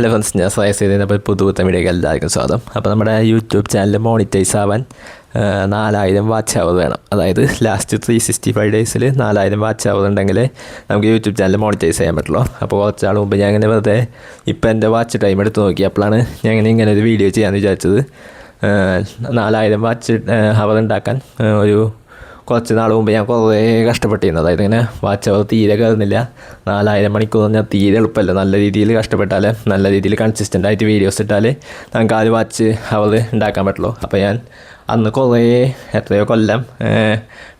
Hello friends ഞാൻ സയസ് ചെയ്തപ്പോൾ പുതു തമിഴിലേക്ക് എല്ലാവർക്കും സ്വാഗതം. അപ്പോൾ നമ്മുടെ യൂട്യൂബ് ചാനൽ മോണിറ്റൈസ് ആവാൻ നാലായിരം വാച്ച് അവർ വേണം. അതായത് ലാസ്റ്റ് ത്രീ സിക്സ്റ്റി ഫൈവ് ഡേയ്സിൽ നാലായിരം വാച്ച് അവർ നമുക്ക് യൂട്യൂബ് ചാനൽ മോണിറ്റൈസ് ചെയ്യാൻ പറ്റുള്ളൂ. അപ്പോൾ കുറച്ച് നാൾ മുമ്പ് ഞാൻ ഇങ്ങനെ വെറുതെ ഇപ്പോൾ എന്റെ വാച്ച് ടൈം എടുത്ത് നോക്കി അപ്പോഴാണ് ഞാൻ ഇങ്ങനെ ഇങ്ങനെ ഒരു വീഡിയോ ചെയ്യാമെന്ന് വിചാരിച്ചത് നാലായിരം വാച്ച് അവർ ഉണ്ടാക്കാൻ ഒരു കുറച്ച് നാൾ മുമ്പ് ഞാൻ കുറേ കഷ്ടപ്പെട്ടിരുന്നു അതായത് ഇങ്ങനെ വാച്ച് അവർ തീരെ കയറുന്നില്ല നാലായിരം മണിക്കൂർ പറഞ്ഞാൽ തീരെ എളുപ്പമല്ല. നല്ല രീതിയിൽ കഷ്ടപ്പെട്ടാൽ നല്ല രീതിയിൽ കൺസിസ്റ്റന്റ് ആയിട്ട് വീഡിയോസ് ഇട്ടാൽ നമുക്ക് ആ ഒരു വാച്ച് അവർ ഉണ്ടാക്കാൻ പറ്റുള്ളൂ. അപ്പോൾ ഞാൻ അന്ന് കുറേ എത്രയോ കൊല്ലം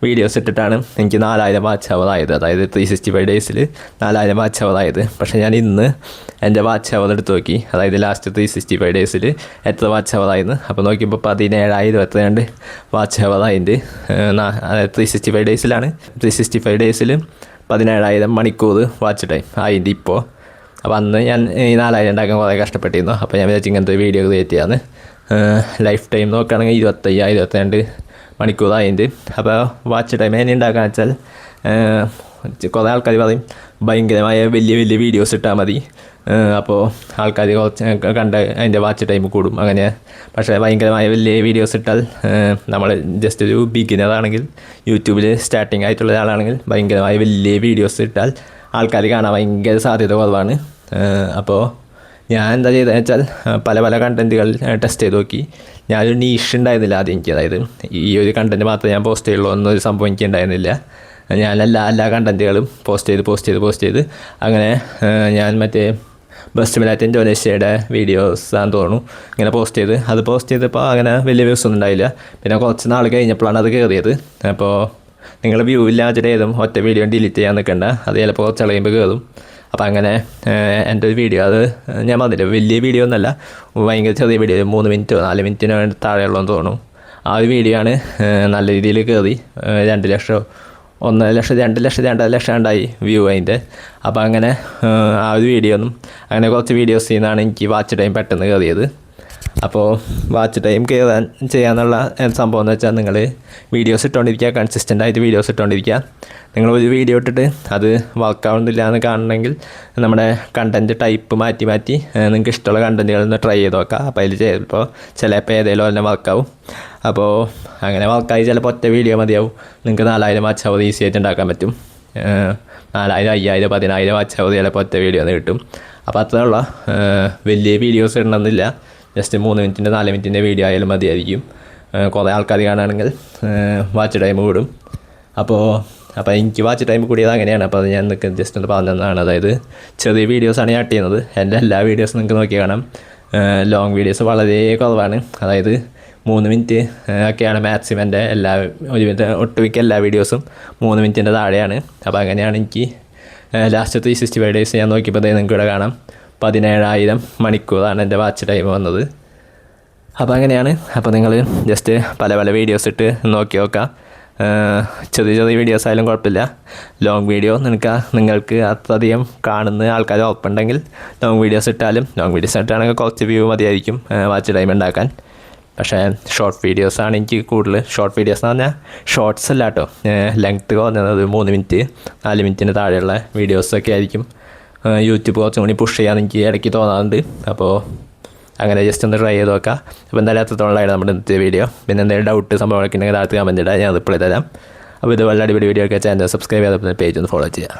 വീഡിയോസ് ഇട്ടിട്ടാണ് എനിക്ക് നാലായിരം വാച്ച് അവർ ആയത്. അതായത് ത്രീ സിക്സ്റ്റി ഫൈവ് ഡേയ്സിൽ നാലായിരം വാച്ച് അവർ ആയത്. പക്ഷേ ഞാൻ ഇന്ന് എന്റെ വാച്ച് അവർ എടുത്ത് നോക്കി. അതായത് ലാസ്റ്റ് ത്രീ സിക്സ്റ്റി ഫൈവ് ഡേയ്സിൽ എത്ര വാച്ച് അവർ ആയിരുന്നു അപ്പോൾ നോക്കിയപ്പോൾ പതിനേഴായിരം എത്രയുണ്ട് വാച്ച് അവർ ആയിട്ടുണ്ട് ത്രീ സിക്സ്റ്റി ഫൈവ് ഡേയ്സിലാണ് ത്രീ സിക്സ്റ്റി ഫൈവ് ഡേയ്സിൽ പതിനേഴായിരം മണിക്കൂർ വാച്ച് ടൈം ആയിട്ടുണ്ട് ഇപ്പോൾ അപ്പോൾ അന്ന് ഞാൻ ഈ നാലായിരം ഉണ്ടാക്കാൻ കുറേ കഷ്ടപ്പെട്ടിരുന്നു. അപ്പോൾ ഞാൻ വിചാരിച്ചു ഇങ്ങനത്തെ വീഡിയോ ക്രിയേറ്റ് ചെയ്യാന്ന്. ലൈഫ് ടൈം നോക്കുകയാണെങ്കിൽ ഇരുപത്തയ്യായിരം ഇരുപത്തിരണ്ട് മണിക്കൂറായിട്ട് അപ്പോൾ വാച്ച് ടൈം എന്നെ ഉണ്ടാക്കുക വെച്ചാൽ കുറേ ആൾക്കാർ പറയും ഭയങ്കരമായ വലിയ വലിയ വീഡിയോസ് ഇട്ടാൽ മതി. അപ്പോൾ ആൾക്കാർ കുറച്ച് കണ്ട് അതിന്റെ വാച്ച് ടൈം കൂടും. അങ്ങനെ പക്ഷേ ഭയങ്കരമായ വലിയ വീഡിയോസ് ഇട്ടാൽ നമ്മൾ ജസ്റ്റ് ഒരു ബിഗിനർ ആണെങ്കിൽ യൂട്യൂബിൽ സ്റ്റാർട്ടിങ് ആയിട്ടുള്ള ഒരാളാണെങ്കിൽ ഭയങ്കരമായ വലിയ വീഡിയോസ് ഇട്ടാൽ ആൾക്കാർ കാണാൻ ഭയങ്കര സാധ്യത കുറവാണ്. അപ്പോൾ ഞാൻ എന്താ ചെയ്തതെന്ന് വെച്ചാൽ പല പല കണ്ടന്റുകൾ ടെസ്റ്റ് ചെയ്ത് നോക്കി. ഞാനൊരു നീഷ് ഉണ്ടായിരുന്നില്ല ആദ്യം എനിക്ക്. അതായത് ഈ ഒരു കണ്ടന്റ് മാത്രമേ ഞാൻ പോസ്റ്റ് ചെയ്യുള്ളൂ എന്നൊരു സംഭവം എനിക്ക് ഉണ്ടായിരുന്നില്ല. ഞാൻ എല്ലാ എല്ലാ കണ്ടന്റുകളും പോസ്റ്റ് ചെയ്ത് പോസ്റ്റ് ചെയ്ത് പോസ്റ്റ് ചെയ്ത് അങ്ങനെ ഞാൻ മറ്റേ ബെസ്റ്റ് മിലാറ്റൻ ഇൻഡോനേഷ്യയുടെ വീഡിയോസ് ആണെന്ന് തോന്നുന്നു. ഇങ്ങനെ പോസ്റ്റ് ചെയ്ത് അത് പോസ്റ്റ് ചെയ്തപ്പോൾ അങ്ങനെ വലിയ വ്യൂസ് ഒന്നും ഉണ്ടായില്ല. പിന്നെ കുറച്ച് നാൾ കഴിഞ്ഞപ്പോഴാണ് അത് കയറിയത് അപ്പോൾ നിങ്ങൾ വ്യൂ ഇല്ലാതെ ഏതും ഒറ്റ വീഡിയോ ഡിലീറ്റ് ചെയ്യാൻ നിൽക്കണ്ട. അത് ചിലപ്പോൾ കുറച്ച് കളയുമ്പോൾ കയറും അപ്പോൾ അങ്ങനെ എന്റെ ഒരു വീഡിയോ അത് ഞാൻ പറഞ്ഞില്ല വലിയ വീഡിയോ ഒന്നല്ല ഭയങ്കര ചെറിയ വീഡിയോ മൂന്ന് മിനിറ്റോ നാല് മിനിറ്റിനോ താഴെയുള്ളതെന്ന് തോന്നുന്നു. ആ ഒരു വീഡിയോ ആണ് നല്ല രീതിയിൽ കയറി. രണ്ട് ലക്ഷം ഒന്നര ലക്ഷം രണ്ട് ലക്ഷം രണ്ടര ലക്ഷം ഉണ്ടായി വ്യൂ അതിന്റെ. അപ്പോൾ അങ്ങനെ ആ ഒരു വീഡിയോ ഒന്നും അങ്ങനെ കുറച്ച് വീഡിയോസ് ചെയ്യുന്നതാണ് എനിക്ക് വാച്ച് ടൈം പെട്ടെന്ന് കയറിയത്. അപ്പോൾ വാച്ച് ടൈം കയറാൻ ചെയ്യാന്നുള്ള സംഭവം എന്ന് വെച്ചാൽ നിങ്ങൾ വീഡിയോസ് ഇട്ടുകൊണ്ടിരിക്കുക കൺസിസ്റ്റന്റ് ആയിട്ട് വീഡിയോസ് ഇട്ടുകൊണ്ടിരിക്കുക നിങ്ങൾ ഒരു വീഡിയോ ഇട്ടിട്ട് അത് വർക്കാവുന്നില്ല എന്ന് കാണണമെങ്കിൽ നമ്മുടെ കണ്ടന്റ് ടൈപ്പ് മാറ്റി മാറ്റി നിങ്ങൾക്ക് ഇഷ്ടമുള്ള കണ്ടന്റുകൾ ഒന്ന് ട്രൈ ചെയ്ത് നോക്കാം. അപ്പോൾ അതിൽ ചിലപ്പോൾ ചിലപ്പോൾ ഏതെങ്കിലും തന്നെ വർക്കാവും അപ്പോൾ അങ്ങനെ വർക്കായി ചിലപ്പോൾ ഒറ്റ വീഡിയോ മതിയാവും. നിങ്ങൾക്ക് നാലായിരം വാച്ച് അവർ ഈസി ആയിട്ട് ഉണ്ടാക്കാൻ പറ്റും. നാലായിരം അയ്യായിരം പതിനായിരം വാച്ച് അവർ ചിലപ്പോൾ ഒറ്റ വീഡിയോ കിട്ടും. അപ്പോൾ അത്രയുള്ള വലിയ വീഡിയോസ് ഇടണമെന്നില്ല. ജസ്റ്റ് മൂന്ന് മിനിറ്റിന്റെ നാല് മിനിറ്റിന്റെ വീഡിയോ ആയാലും മതിയായിരിക്കും. കുറേ ആൾക്കാർ കാണുകയാണെങ്കിൽ വാച്ച് ടൈം കൂടും. അപ്പോൾ അപ്പോൾ എനിക്ക് വാച്ച് ടൈം കൂടിയത് അങ്ങനെയാണ്. അപ്പോൾ അത് ഞാൻ നിങ്ങൾക്ക് ജസ്റ്റ് ഒന്ന് പറഞ്ഞു തന്നതാണ് അതായത് ചെറിയ വീഡിയോസാണ് ഞാൻ ചെയ്യുന്നത് എന്റെ എല്ലാ വീഡിയോസും നിങ്ങൾക്ക് നോക്കി കാണാം. ലോങ് വീഡിയോസ് വളരെ കുറവാണ്. അതായത് മൂന്ന് മിനിറ്റ് ഒക്കെയാണ് മാക്സിമം എന്റെ എല്ലാ ഒരു മിനിറ്റ് ഒട്ടുമിക്ക എല്ലാ വീഡിയോസും മൂന്ന് മിനിറ്റിന്റെ താഴെയാണ്. അപ്പോൾ അങ്ങനെയാണ് എനിക്ക് last three sixty five days ഞാൻ നോക്കിയപ്പോൾ നിങ്ങൾക്ക് ഇവിടെ കാണാം. പതിനേഴായിരം മണിക്കൂറാണ് എന്റെ വാച്ച് ടൈം വന്നത്. അപ്പോൾ അങ്ങനെയാണ്. അപ്പോൾ നിങ്ങൾ ജസ്റ്റ് പല പല വീഡിയോസ് ഇട്ട് നോക്കി നോക്കാം. ചെറിയ ചെറിയ വീഡിയോസ് ആയാലും കുഴപ്പമില്ല. ലോങ് വീഡിയോ നിങ്ങൾക്ക് നിങ്ങൾക്ക് അത്രയധികം കാണുന്ന ആൾക്കാർ ഉറപ്പുണ്ടെങ്കിൽ ലോങ് വീഡിയോസ് ഇട്ടാലും ലോങ് വീഡിയോസ് ഇട്ടാണെങ്കിൽ കുറച്ച് വ്യൂ മതിയായിരിക്കും വാച്ച് ടൈം ഉണ്ടാക്കാൻ. പക്ഷേ ഷോർട്ട് വീഡിയോസ് ആണ് എനിക്ക് കൂടുതൽ ഷോർട്ട് വീഡിയോസ് എന്ന് പറഞ്ഞാൽ ഷോർട്സ് അല്ല കേട്ടോ. ലെങ്ത്ത് കുറഞ്ഞത് മൂന്ന് മിനിറ്റ് നാല് മിനിറ്റിന് താഴെയുള്ള വീഡിയോസൊക്കെ ആയിരിക്കും. യൂട്യൂബ് കുറച്ചും കൂടി പുഷ് ചെയ്യാൻ എനിക്ക് ഇടയ്ക്ക് തോന്നാറുണ്ട്. അപ്പോൾ അങ്ങനെ ജസ്റ്റ് ഒന്ന് ട്രൈ ചെയ്ത് നോക്കാം. അപ്പോൾ എന്തായാലും അത്രത്തോളമായിരുന്നു നമ്മുടെ ഇന്നത്തെ വീഡിയോ പിന്നെ എന്തെങ്കിലും ഡൗട്ട് സംഭവങ്ങളൊക്കെ ഉണ്ടെങ്കിൽ താഴത്ത് കമന്റ് ഇടാം. ഞാൻ റിപ്ലൈ തരാം. അപ്പോൾ ഇത് വളരെ അടിപൊളി വീഡിയോ ഒക്കെ ചാനൽ സബ്സ്ക്രൈബ് ചെയ്തപ്പോൾ പേജ് ഒന്ന് ഫോളോ ചെയ്യാം